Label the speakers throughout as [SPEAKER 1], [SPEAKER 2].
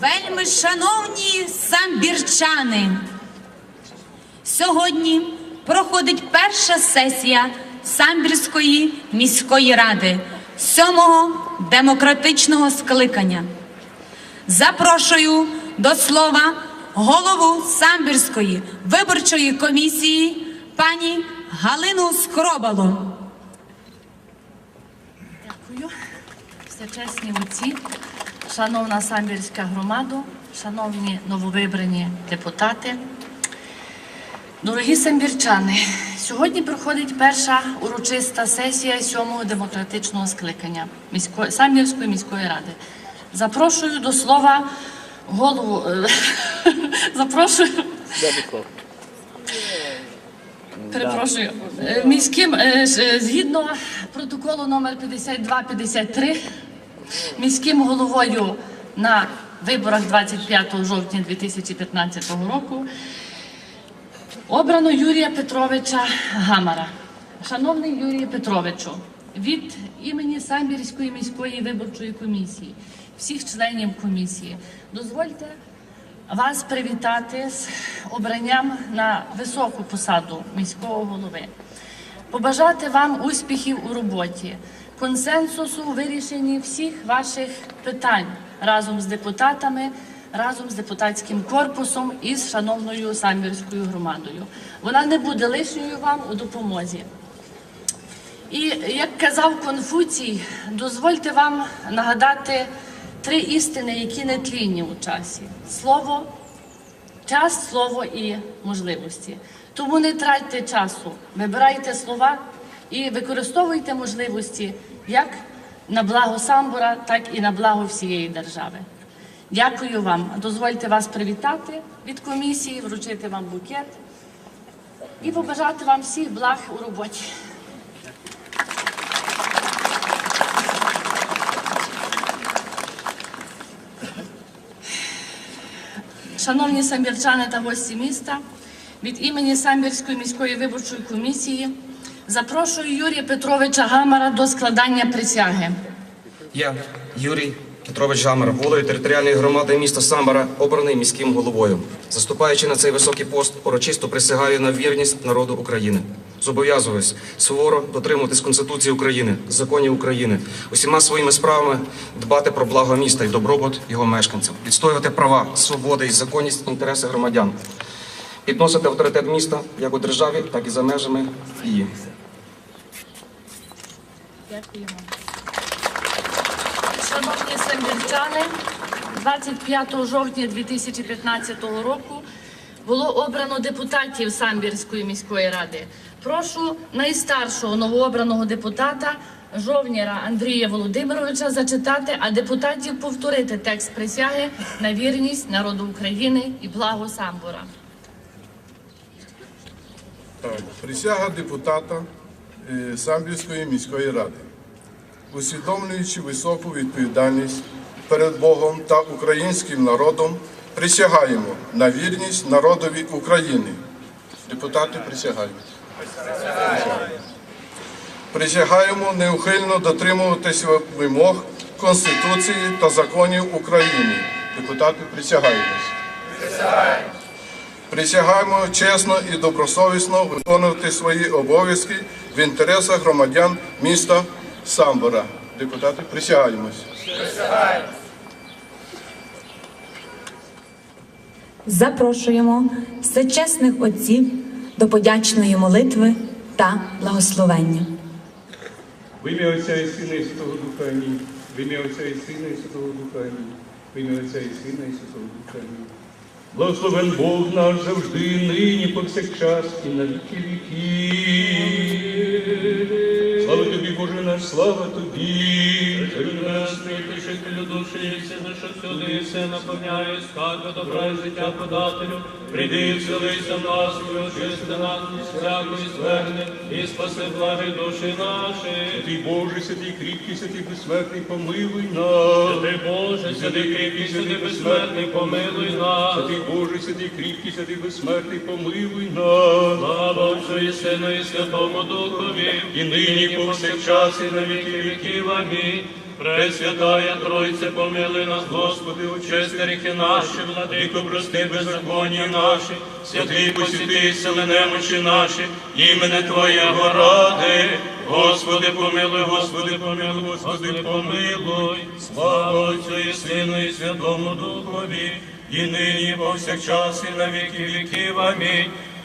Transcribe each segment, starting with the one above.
[SPEAKER 1] Вельми шановні самбірчани, сьогодні проходить перша сесія самбірської міської ради сьомого демократичного скликання. Запрошую до слова голову самбірської виборчої комісії пані Галину Скробалу.
[SPEAKER 2] Дякую. Всечесні отці, шановна самбірська громада, шановні нововибрані депутати, дорогі самбірчани, сьогодні проходить перша урочиста сесія сьомого демократичного скликання міської, Самбірської міської ради. Запрошую до слова голову. Запрошую. Перепрошую. Е, Міським е, е, згідно протоколу номер 5253 міським головою на виборах 25 жовтня 2015 року обрано Юрія Петровича Гамара. Шановний Юрію Петровичу, від імені Самбірської міської виборчої комісії, всіх членів комісії, дозвольте вас привітати з обранням на високу посаду міського голови. Побажати вам успіхів у роботі, консенсусу у вирішенні всіх ваших питань разом з депутатами, разом з депутатським корпусом і з шановною самбірською громадою. Вона не буде лишньою вам у допомозі. І як казав Конфуцій, дозвольте вам нагадати три істини, які не тлінні у часі: слово, час, слово і можливості. Тому не тратьте часу, вибирайте слова і використовуйте можливості як на благо самбура, так і на благо всієї держави. Дякую вам. Дозвольте вас привітати від комісії, вручити вам букет і побажати вам всіх благ у роботі. Шановні самбірчани та гості міста, від імені Самбірської міської виборчої комісії запрошую Юрія Петровича Гамара до складання присяги.
[SPEAKER 3] Я, Юрій Петрович Гамар, волею територіальної громади міста Самбара, обраний міським головою. Заступаючи на цей високий пост, урочисто присягаю на вірність народу України. Зобов'язуюсь суворо дотримуватись Конституції України, законів України, усіма своїми справами дбати про благо міста і добробут його мешканців, відстоювати права, свободи і законність інтереси громадян, підносити авторитет міста як у державі, так і за межами її.
[SPEAKER 2] Дякуємо. Шановні самбірчани, 25 жовтня 2015 року було обрано депутатів Самбірської міської ради. Прошу найстаршого новообраного депутата Жовніра Андрія Володимировича зачитати, а депутатів повторити текст присяги на вірність народу України і благо Самбура.
[SPEAKER 4] Присяга депутата е, Самбірської міської ради. Усвідомлюючи високу відповідальність перед Богом та українським народом, присягаємо на вірність народові України. Депутати присягають. Присягаємо неухильно дотримуватися вимог Конституції та законів України. Депутати присягаємось. Присягаємо чесно і добросовісно виконувати свої обов'язки в інтересах громадян міста Самбора. Депутати, присягаємось.
[SPEAKER 1] Запрошуємо всечесних отців до подячної молитви та благословення.
[SPEAKER 5] В ім'я Отця і Сина і Святого Духа Амінь. В ім'я Отця і Сина і Святого Духа Амінь. В ім'я Отця і Сина і Святого Духа Амінь. Благословен Бог наш завжди, нині, повсякчас і на віки віки. Боже наш, слава тобі.
[SPEAKER 6] Небесний, тишителю душі, і сина, що всюди, і все наповняє, скарби добра і життя подателю. Прийди, вселися в нас, і очисти нас, всякої скверни, і спаси благи душі наші.
[SPEAKER 5] Святий Боже, святий кріпкий, святий безсмертний, помилуй нас.
[SPEAKER 6] Святий Боже, святий кріпкий, святий безсмертний, помилуй нас.
[SPEAKER 5] Святий Боже, святий кріпкий, святий безсмертний, помилуй нас.
[SPEAKER 6] Слава Отцю і Сину, і Святому Духові,
[SPEAKER 5] І нині, і повсякчас, і на віки
[SPEAKER 6] віків. Амінь. Пресвятая Тройце, помили нас, Господи, очисти гріхи наші, владико, прости беззаконня наші, святий посвяти, сили немочі наші, імене Твоєго ради. Господи, помилуй, Господи, помилуй, Господи, помилуй. Слава Отцю і Сину, і Святому Духові, і нині, і повсякчас, і на віки віків. Амінь.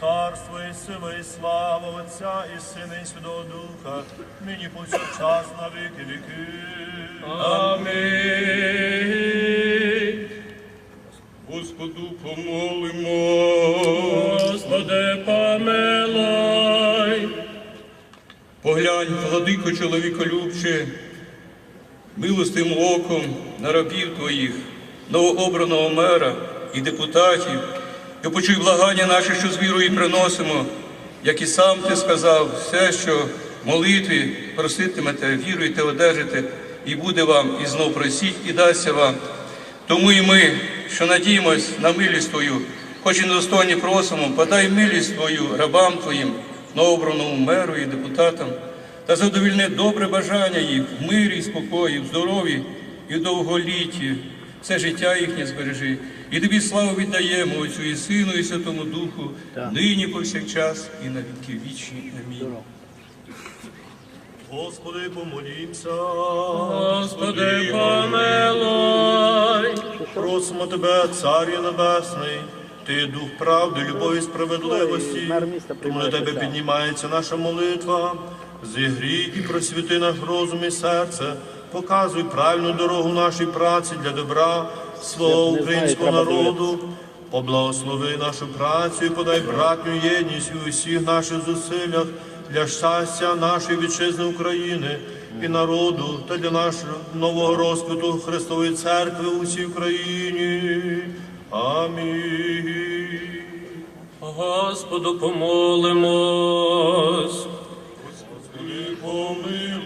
[SPEAKER 7] Царство і сила, і слава Отця і Сина, і Святого Духа, нині повсякчас на віки віки.
[SPEAKER 6] Амінь.
[SPEAKER 5] Господу помолимо.
[SPEAKER 6] Господи, помилуй.
[SPEAKER 5] Поглянь, владико чоловіколюбче, милостим оком на рабів твоїх, новообраного мера і депутатів, і почуй благання наше, що з вірою приносимо, як і сам ти сказав, все, що молитві проситимете, віруєте, одержите, і буде вам, і знов просіть, і дасться вам. Тому і ми, що надіємось на милість Твою, хоч і недостойні просимо, подай милість Твою рабам Твоїм, новобраному меру і депутатам, та задовільни добре бажання їх в мирі, і спокої, в здоров'ї і в довголітті. Все життя їхнє збережи. І тобі славу віддаємо Отцю і Сину, і Святому Духу, нині повсякчас і на віки вічні. Амінь.
[SPEAKER 7] Господи, помолімся.
[SPEAKER 6] Господи, помилуй.
[SPEAKER 7] Просимо Тебе, Царю Небесний, Ти дух правди, любові, справедливості. Тому на Тебе піднімається наша молитва. Зігрій і просвіти наш розум і серце. Показуй правильну дорогу нашій праці для добра свого українського народу. Поблагослови нашу працю і подай братню єдність у усіх наших зусиллях для щастя нашої вітчизни України і народу та для нашого нового розквіту Христової церкви у всій Україні. Амінь.
[SPEAKER 6] Господу помолимось.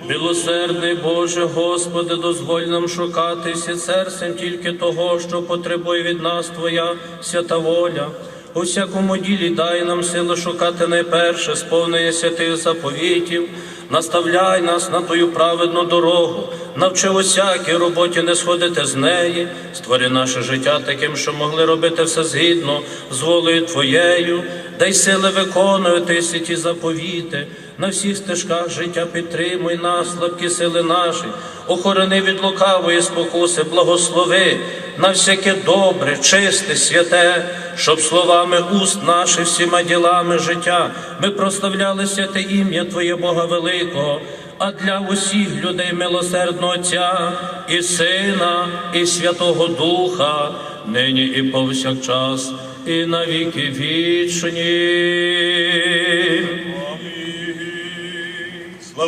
[SPEAKER 6] Милосердний Боже, Господи, дозволь нам шукати всі серцем тільки того, що потребує від нас Твоя свята воля. У всякому ділі дай нам силу шукати найперше сповнення святих заповітів, наставляй нас на Твою праведну дорогу, навчи усякій роботі не сходити з неї, створи наше життя таким, що могли робити все згідно з волею Твоєю, дай сили виконувати всі ті заповіти, на всіх стежках життя підтримуй нас, слабкі сили наші, охорони від лукавої спокуси, благослови. На всяке добре, чисте, святе, щоб словами уст наших всіма ділами життя. Ми прославляли святе ім'я Твоє Бога Великого, а для усіх людей милосердного Отця і Сина, і Святого Духа, нині і повсякчас, і на віки вічні.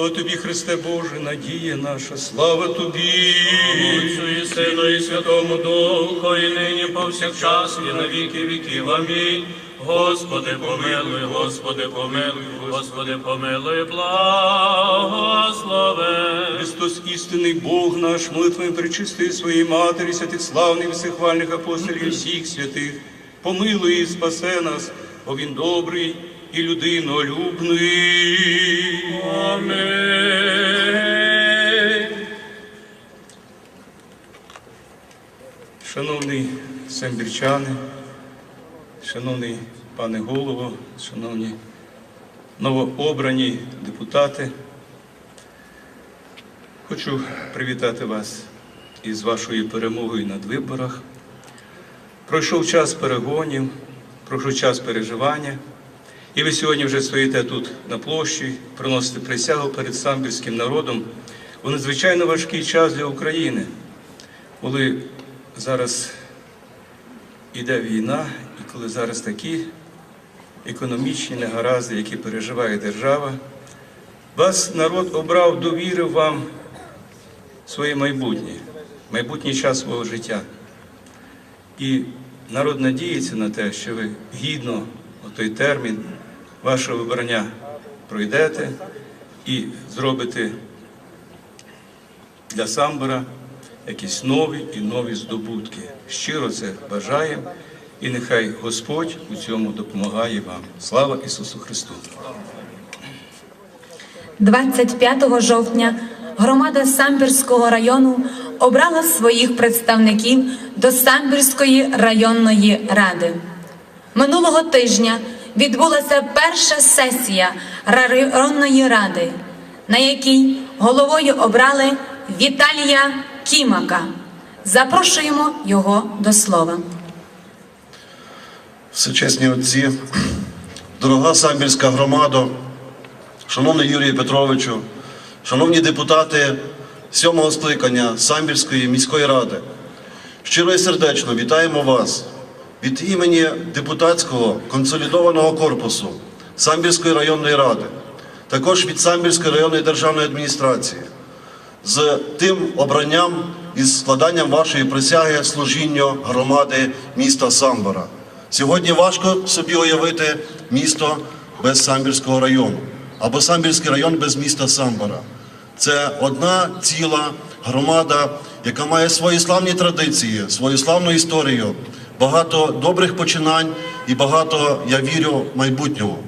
[SPEAKER 5] Слава тобі, Христе Боже, надія наша, слава тобі.
[SPEAKER 6] Отцю і Сину, і Святому Духу, і нині повсякчас, і на віки віків. Амінь. Господи, помилуй, Господи, помилуй, Господи, помилуй, благослови.
[SPEAKER 5] Христос істинний Бог наш, молитвами причисти своїй матері, святих славних всехвальних апостолів і всіх святих, помилуй і спасе нас, бо Він добрий і людинолюбний.
[SPEAKER 6] Амінь.
[SPEAKER 5] Шановний самбірчани, шановний пане голово, шановні новообрані депутати, хочу привітати вас із вашою перемогою над виборах. Пройшов час перегонів, пройшов час переживання, і ви сьогодні вже стоїте тут на площі, приносите присягу перед самбірським народом у надзвичайно важкий час для України, коли зараз іде війна, і коли зараз такі економічні негаразди, які переживає держава, вас народ обрав, довірив вам своє майбутнє, майбутній час свого життя. І народ надіється на те, що ви гідно той термін вашого вибрання пройдете і зробите для Самбора якісь нові і нові здобутки. Щиро це бажаємо, і нехай Господь у цьому допомагає вам. Слава Ісусу Христу!
[SPEAKER 1] 25 жовтня громада Самбірського району обрала своїх представників до Самбірської районної ради. Минулого тижня відбулася перша сесія районної ради, на якій головою обрали Віталія Кімака. Запрошуємо його до слова.
[SPEAKER 8] Всечесні отці, дорога самбірська громада, шановний Юрію Петровичу, шановні депутати сьомого скликання Самбірської міської ради, щиро і сердечно вітаємо вас від імені депутатського консолідованого корпусу Самбірської районної ради, також від Самбірської районної державної адміністрації з тим обранням і складанням вашої присяги служінню громади міста Самбора. Сьогодні важко собі уявити місто без Самбірського району або Самбірський район без міста Самбора. Це одна ціла громада, яка має свої славні традиції, свою славну історію, багато добрих починань і багато, я вірю, майбутнього.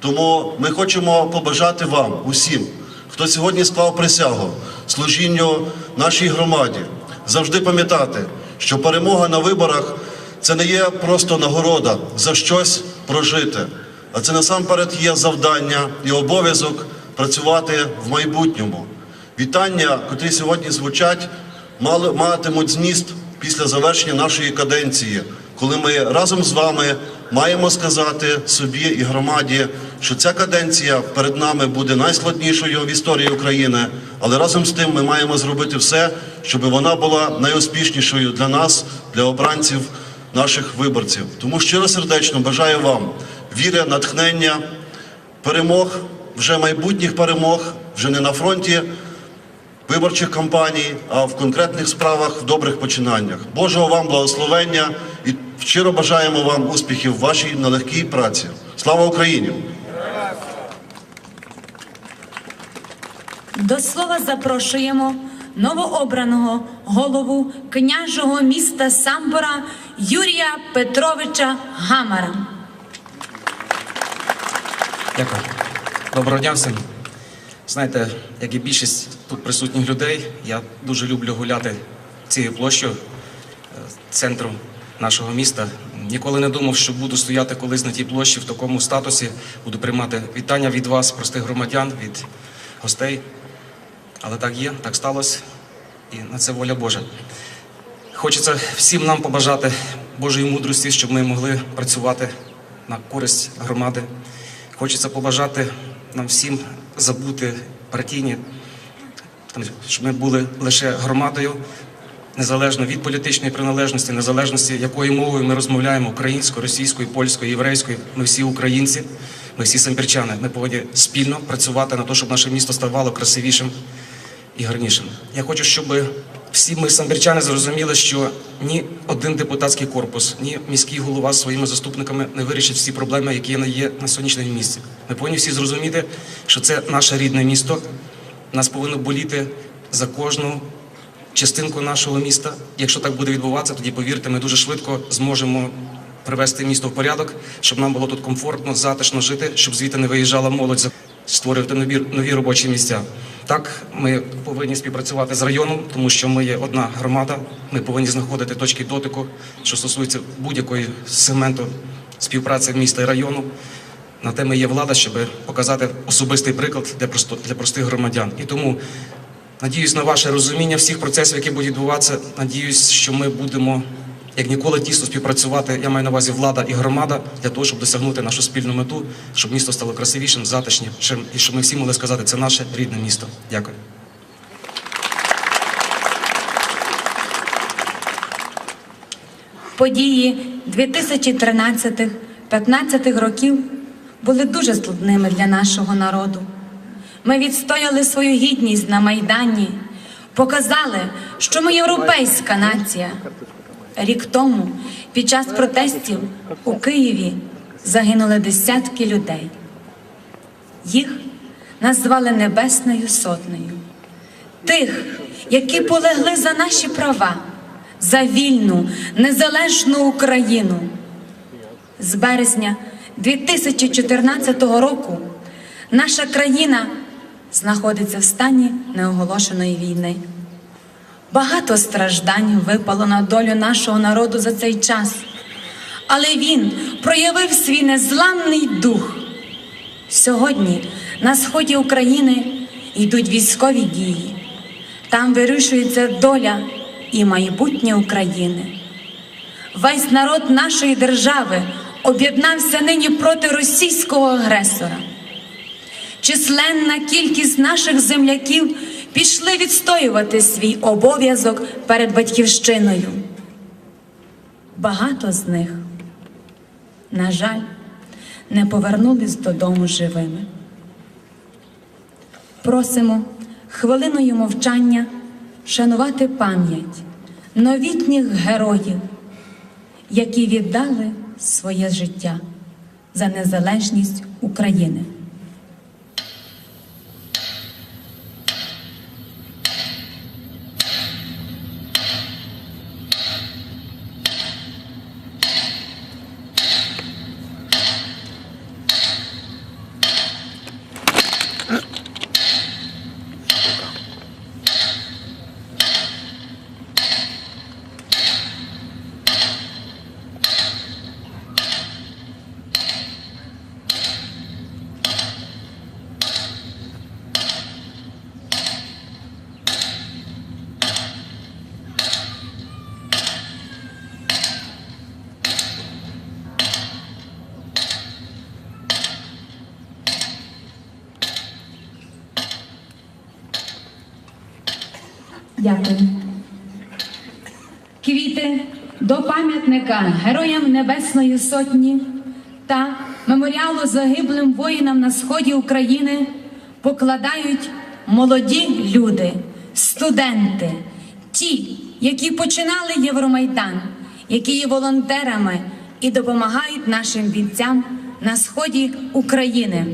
[SPEAKER 8] Тому ми хочемо побажати вам усім, хто сьогодні склав присягу служінню нашій громаді, завжди пам'ятати, що перемога на виборах це не є просто нагорода за щось прожити, а це насамперед є завдання і обов'язок працювати в майбутньому. Вітання, котрі сьогодні звучать, матимуть зміст після завершення нашої каденції, коли ми разом з вами маємо сказати собі і громаді, що ця каденція перед нами буде найскладнішою в історії України, але разом з тим ми маємо зробити все, щоб вона була найуспішнішою для нас, для обранців наших виборців. Тому щиро сердечно бажаю вам віри, натхнення, перемог, вже майбутніх перемог, вже не на фронті виборчих кампаній, а в конкретних справах, в добрих починаннях. Божого вам благословення і щиро бажаємо вам успіхів в вашій нелегкій праці. Слава Україні!
[SPEAKER 1] До слова запрошуємо новообраного голову княжого міста Самбора Юрія Петровича Гамара.
[SPEAKER 3] Дякую. Доброго дня всім. Знаєте, як і більшість тут присутніх людей, я дуже люблю гуляти цією площею, е, центром нашого міста. Ніколи не думав, що буду стояти колись на тій площі в такому статусі, буду приймати вітання від вас, простих громадян, від гостей. Але так є, так сталося, і на це воля Божа. Хочеться всім нам побажати Божої мудрості, щоб ми могли працювати на користь громади. Хочеться побажати нам всім забути партійні, щоб ми були лише громадою, незалежно від політичної приналежності, незалежності, якою мовою ми розмовляємо українською, російською, польською, єврейською. Ми всі українці, ми всі самбірчани. Ми повинні спільно працювати на те, щоб наше місто ставало красивішим і гарнішим. Я хочу, щоб всі ми самбірчани зрозуміли, що ні один депутатський корпус, ні міський голова зі своїми заступниками не вирішить всі проблеми, які є на сьогоднішньому місці. Ми повинні всі зрозуміти, що це наше рідне місто. Нас повинно боліти за кожну частинку нашого міста. Якщо так буде відбуватися, тоді повірте, ми дуже швидко зможемо привести місто в порядок, щоб нам було тут комфортно, затишно жити, щоб звідти не виїжджала молодь, створювати нові, нові робочі місця. Так, ми повинні співпрацювати з районом, тому що ми є одна громада. Ми повинні знаходити точки дотику, що стосується будь-якої сегменту співпраці міста і району. На те ми є влада, щоб показати особистий приклад для просто для простих громадян. І тому Надіюсь на ваше розуміння всіх процесів, які будуть відбуватися. Надіюсь, що ми будемо як ніколи тісно співпрацювати. Я маю на увазі влада і громада для того, щоб досягнути нашу спільну мету, щоб місто стало красивішим, затишнішим, і щоб ми всі могли сказати, це наше рідне місто. Дякую.
[SPEAKER 1] Події 2013-15 років були дуже складними для нашого народу. Ми відстояли свою гідність на Майдані, показали, що ми європейська нація. Рік тому, під час протестів у Києві, загинули десятки людей. Їх назвали Небесною Сотнею. Тих, які полегли за наші права, за вільну, незалежну Україну. З березня 2014 року наша країна знаходиться в стані неоголошеної війни. Багато страждань випало на долю нашого народу за цей час, але він проявив свій незламний дух. Сьогодні на сході України йдуть військові дії. Там вирішується доля і майбутнє України. Весь народ нашої держави об'єднався нині проти російського агресора. Численна кількість наших земляків пішли відстоювати свій обов'язок перед батьківщиною. Багато з них, на жаль, не повернулись додому живими. Просимо хвилиною мовчання шанувати пам'ять новітніх героїв, які віддали своє життя за незалежність України. Дякую. Квіти до пам'ятника Героям Небесної Сотні та меморіалу загиблим воїнам на сході України покладають молоді люди, студенти, ті, які починали Євромайдан, які є волонтерами і допомагають нашим бійцям на сході України.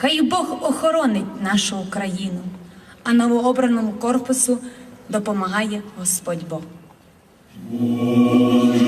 [SPEAKER 1] Хай Бог охоронить нашу Україну, а новообраному корпусу допомагає Господь Бог.
[SPEAKER 9] Боже,